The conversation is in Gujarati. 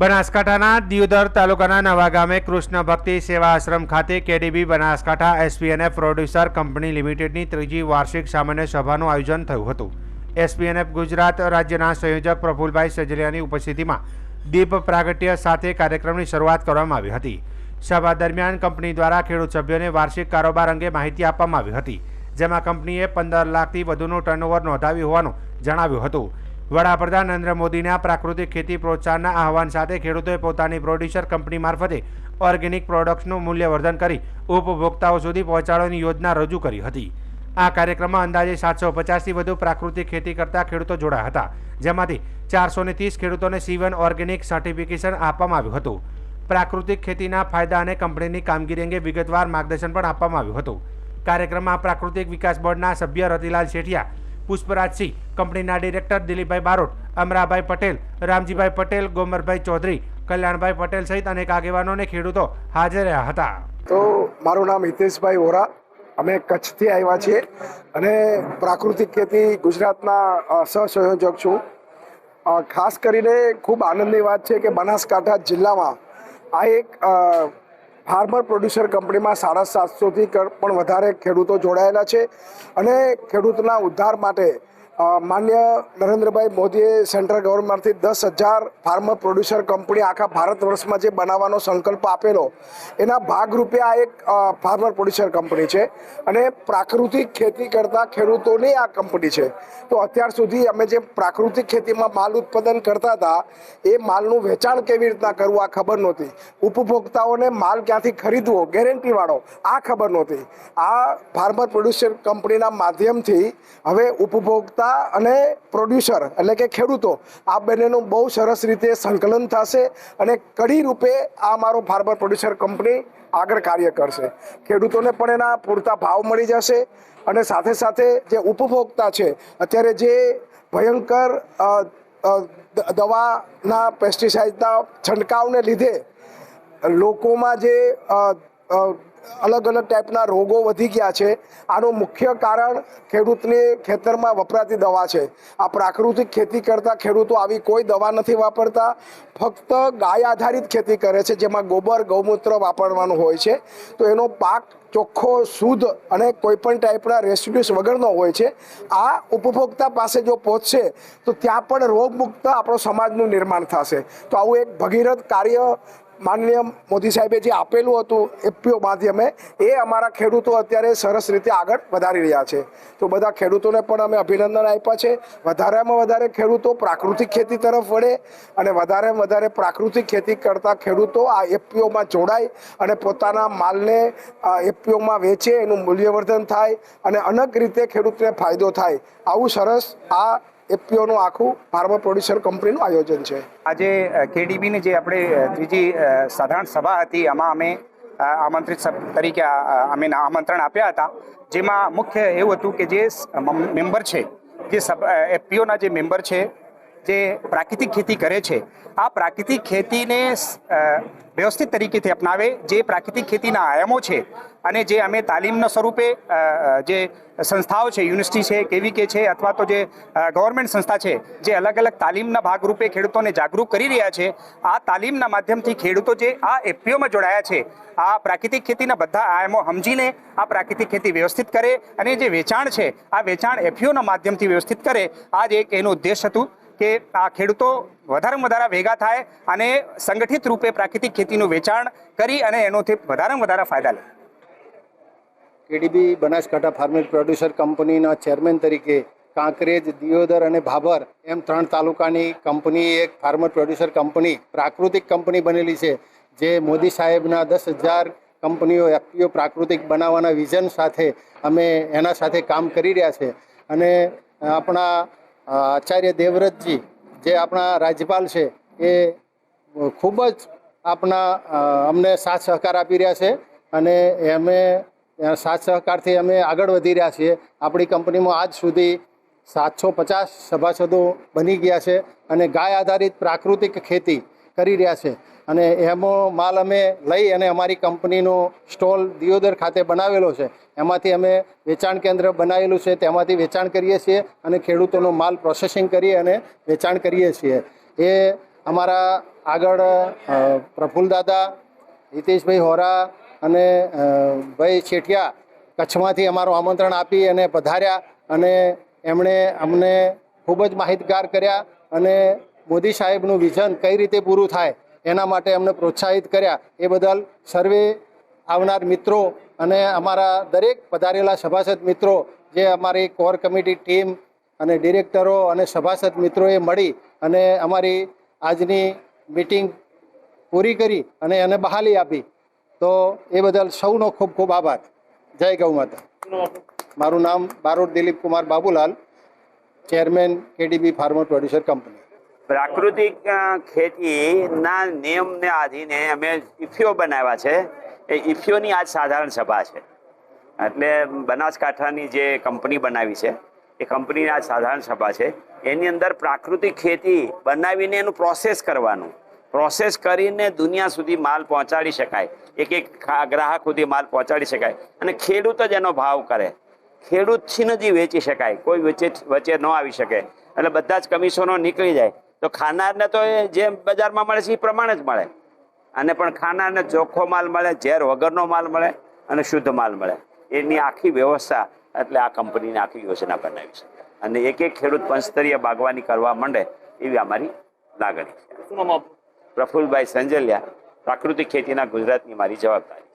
બનાસકાંઠાના દિયોદર તાલુકાના નવા ગામે કૃષ્ણ ભક્તિ સેવા આશ્રમ ખાતે KDB Banaskantha SPNF producer company લિમિટેડની ત્રીજી વાર્ષિક સામાન્ય સભાનું આયોજન થયું હતું. એસપીએનએફ ગુજરાત રાજ્યના સંયોજક પ્રફુલભાઈ સજલિયાની ઉપસ્થિતિમાં દીપ પ્રાગટ્ય સાથે કાર્યક્રમની શરૂઆત કરવામાં આવી હતી. સભા દરમિયાન કંપની દ્વારા ખેડૂત સભ્યોને વાર્ષિક કારોબાર અંગે માહિતી આપવામાં આવી હતી, જેમાં કંપનીએ પંદર લાખથી વધુનું ટર્નઓવર નોંધાવ્યું હોવાનું જણાવ્યું હતું. વડાપ્રધાન નરેન્દ્ર મોદીના પ્રાકૃતિક ખેતી પ્રોત્સાહનના આહવાન સાથે ખેડૂતોએ પોતાની પ્રોડ્યુસર કંપની મારફતે ઓર્ગેનિક પ્રોડક્ટ્સનું મૂલ્યવર્ધન કરી ઉપભોક્તાઓ સુધી પહોંચાડવાની યોજના રજૂ કરી હતી. આ કાર્યક્રમમાં અંદાજે સાતસો પચાસથી વધુ પ્રાકૃતિક ખેતી કરતા ખેડૂતો જોડાયા હતા, જેમાંથી ચારસો ત્રીસ ખેડૂતોને સીવન ઓર્ગેનિક સર્ટિફિકેશન આપવામાં આવ્યું હતું. પ્રાકૃતિક ખેતીના ફાયદા અને કંપનીની કામગીરી અંગે વિગતવાર માર્ગદર્શન પણ આપવામાં આવ્યું હતું. કાર્યક્રમમાં પ્રાકૃતિક વિકાસ બોર્ડના સભ્ય રતિલાલ શેઠિયા પુષ્પરાજસિંહ કંપનીના ડિરેક્ટર દિલીપભાઈ બારોટ, અમરાભાઈ પટેલ, રામજીભાઈ પટેલ, ગોમરભાઈ ચૌધરી, કલ્યાણભાઈ પટેલ સહિત અનેક આગેવાનોને ખેડૂતો હાજર રહ્યા હતા. તો મારું નામ હિતેશભાઈ વોરા. અમે કચ્છથી આવ્યા છીએ અને પ્રાકૃતિક ખેતી ગુજરાતના સહસંયોજક છું. ખાસ કરીને ખૂબ આનંદની વાત છે કે બનાસકાંઠા જિલ્લામાં આ એક ફાર્મર પ્રોડ્યુસર કંપનીમાં સાડા સાતસોથી પણ વધારે ખેડૂતો જોડાયેલા છે અને ખેડૂતના ઉદ્ધાર માટે માન્ય નરેન્દ્રભાઈ મોદીએ સેન્ટ્રલ ગવર્મેન્ટથી દસ હજાર ફાર્મર પ્રોડ્યુસર કંપની આખા ભારત વર્ષમાં જે બનાવવાનો સંકલ્પ આપેલો, એના ભાગરૂપે આ એક ફાર્મર પ્રોડ્યુસર કંપની છે અને પ્રાકૃતિક ખેતી કરતા ખેડૂતોની આ કંપની છે. તો અત્યાર સુધી અમે જે પ્રાકૃતિક ખેતીમાં માલ ઉત્પાદન કરતા હતા, એ માલનું વેચાણ કેવી રીતના કરવું આ ખબર નહોતી. ઉપભોક્તાઓને માલ ક્યાંથી ખરીદવો ગેરંટીવાળો આ ખબર નહોતી. આ ફાર્મર પ્રોડ્યુસર કંપનીના માધ્યમથી હવે ઉપભોક્તા અને પ્રોડ્યુસર એટલે કે ખેડૂતો આ બંનેનું બહુ સરસ રીતે સંકલન થશે અને કડી રૂપે આ મારો ફાર્મર પ્રોડ્યુસર કંપની આગળ કાર્ય કરશે. ખેડૂતોને પણ એના પૂરતા ભાવ મળી જશે અને સાથે સાથે જે ઉપભોક્તા છે, અત્યારે જે ભયંકર દવાના પેસ્ટિસાઇડના છંટકાવને લીધે લોકોમાં જે અલગ અલગ ટાઈપના રોગો વધી ગયા છે. આનું મુખ્ય કારણ ખેડૂતની ખેતરમાં વપરાતી દવા છે. આ પ્રાકૃતિક ખેતી કરતા ખેડૂતો આવી કોઈ દવા નથી વાપરતા. ફક્ત ગાય આધારિત ખેતી કરે છે, જેમાં ગોબર, ગૌમૂત્ર વાપરવાનું હોય છે. તો એનો પાક ચોખ્ખો, શુદ્ધ અને કોઈપણ ટાઈપના રેસિડ્યુસ વગરનો હોય છે. આ ઉપભોક્તા પાસે જો પહોંચશે, તો ત્યાં પણ રોગમુક્ત આપણો સમાજનું નિર્માણ થશે. તો આવું એક ભગીરથ કાર્ય માનનીય મોદી સાહેબે જે આપેલું હતું એપીઓ માધ્યમે એ અમારા ખેડૂતો અત્યારે સરસ રીતે આગળ વધારી રહ્યા છે. તો બધા ખેડૂતોને પણ અમે અભિનંદન આપ્યા છે. વધારેમાં વધારે ખેડૂતો પ્રાકૃતિક ખેતી તરફ વળે અને વધારેમાં વધારે પ્રાકૃતિક ખેતી કરતા ખેડૂતો આ એપીઓમાં જોડાય અને પોતાના માલને એપીઓમાં વેચે, એનું મૂલ્યવર્ધન થાય અને અનેક રીતે ખેડૂતને ફાયદો થાય. આવું સરસ આ એપીઓનું આખું ફાર્મર પ્રોડ્યુસર કંપનીનું આયોજન છે. આજે કેડીબીની જે આપણે ત્રીજી સાધારણ સભા હતી, આમાં અમે આમંત્રિત તરીકે અમે આમંત્રણ આપ્યા હતા. જેમાં મુખ્ય એવું હતું કે જે મેમ્બર છે, જે એફપીઓના જે મેમ્બર છે જે પ્રાકૃતિક ખેતી કરે છે, આ પ્રાકૃતિક ખેતીને વ્યવસ્થિત તરીકેથી અપનાવે જે પ્રાકૃતિક ખેતીના આયામો છે અને જે અમે તાલીમના સ્વરૂપે જે સંસ્થાઓ છે, યુનિવર્સિટી છે, કેવી કે છે અથવા તો જે ગવર્મેન્ટ સંસ્થા છે, જે અલગ અલગ તાલીમના ભાગરૂપે ખેડૂતોને જાગૃત કરી રહ્યા છે, આ તાલીમના માધ્યમથી ખેડૂતો જે આ એફપીઓમાં જોડાયા છે, આ પ્રાકૃતિક ખેતીના બધા આયામો સમજીને આ પ્રાકૃતિક ખેતી વ્યવસ્થિત કરે અને જે વેચાણ છે, આ વેચાણ એફપીઓના માધ્યમથી વ્યવસ્થિત કરે આ જ એક એનું ઉદ્દેશ હતું. કે આ ખેડૂતો વધારેમાં વધારે ભેગા થાય અને સંગઠિત રૂપે પ્રાકૃતિક ખેતીનું વેચાણ કરી અને એનોથી વધારેમાં વધારે ફાયદા લે. કેડીબી બનાસકાંઠા ફાર્મર પ્રોડ્યુસર કંપનીના ચેરમેન તરીકે કાંકરેજ, દિયોદર અને ભાભર એમ ત્રણ તાલુકાની કંપની, એક ફાર્મર પ્રોડ્યુસર કંપની, પ્રાકૃતિક કંપની બનેલી છે, જે મોદી સાહેબના દસ હજાર કંપનીઓ એફપીઓ પ્રાકૃતિક બનાવવાના વિઝન સાથે અમે એના સાથે કામ કરી રહ્યા છે. અને આપણા આચાર્ય દેવવ્રતજી જે આપણા રાજ્યપાલ છે, એ ખૂબ જ આપણા અમને સાથ સહકાર આપી રહ્યા છે અને એમે સાથ સહકારથી અમે આગળ વધી રહ્યા છીએ. આપણી કંપનીમાં આજ સુધી સાતસો પચાસ સભાસદો બની ગયા છે અને ગાય આધારિત પ્રાકૃતિક ખેતી કરી રહ્યા છે. અને એમાં માલ અમે લઈ અને અમારી કંપનીનો સ્ટોલ દિયોદર ખાતે બનાવેલો છે. એમાંથી અમે વેચાણ કેન્દ્ર બનાવેલું છે, તેમાંથી વેચાણ કરીએ છીએ અને ખેડૂતોનો માલ પ્રોસેસિંગ કરી અને વેચાણ કરીએ છીએ. એ અમારા આગળ પ્રફુલ દાદા, હિતેશભાઈ હોરા અને ભાઈ છેઠિયા કચ્છમાંથી અમારું આમંત્રણ આપી અને પધાર્યા અને એમણે અમને ખૂબ જ માહિતગાર કર્યા અને મોદી સાહેબનું વિઝન કઈ રીતે પૂરું થાય એના માટે અમને પ્રોત્સાહિત કર્યા. એ બદલ સર્વે આવનાર મિત્રો અને અમારા દરેક પધારેલા સભાસદ મિત્રો જે અમારી કોર કમિટી ટીમ અને ડિરેક્ટરો અને સભાસદ મિત્રોએ મળી અને અમારી આજની મિટિંગ પૂરી કરી અને એને બહાલી આપી, તો એ બદલ સૌનો ખૂબ ખૂબ આભાર. જય ગૌ માતા. મારું નામ Barot Dilip Kumar Babulal, chairman KDB farmer producer company. પ્રાકૃતિક ખેતીના નિયમને આધીને અમે ઇફીઓ બનાવ્યા છે. એ ઇફિયોની આજ સાધારણ સભા છે. એટલે બનાસકાંઠાની જે કંપની બનાવી છે, એ કંપનીની આજ સાધારણ સભા છે. એની અંદર પ્રાકૃતિક ખેતી બનાવીને એનું પ્રોસેસ કરવાનું. પ્રોસેસ કરીને દુનિયા સુધી માલ પહોંચાડી શકાય. એક એક ગ્રાહક સુધી માલ પહોંચાડી શકાય. અને ખેડૂત જ એનો ભાવ કરે. ખેડૂતથી જ વેચી શકાય. કોઈ વચ્ચે વચ્ચે ન આવી શકે. એટલે બધા જ કમિશનો નીકળી જાય. તો ખાનારને તો એ જે બજારમાં મળે છે એ પ્રમાણે જ મળે. અને પણ ખાનાને ચોખ્ખો માલ મળે ઝેર વગરનો માલ મળે અને શુદ્ધ માલ મળે. એની આખી વ્યવસ્થા એટલે આ કંપનીને આખી યોજના બનાવી છે. અને એક એક ખેડૂત પંચસ્તરીય બાગવાની કરવા માંડે એવી અમારી લાગણી છે. પ્રફુલભાઈ સંજલિયા પ્રાકૃતિક ખેતીના ગુજરાતની મારી જવાબદારી.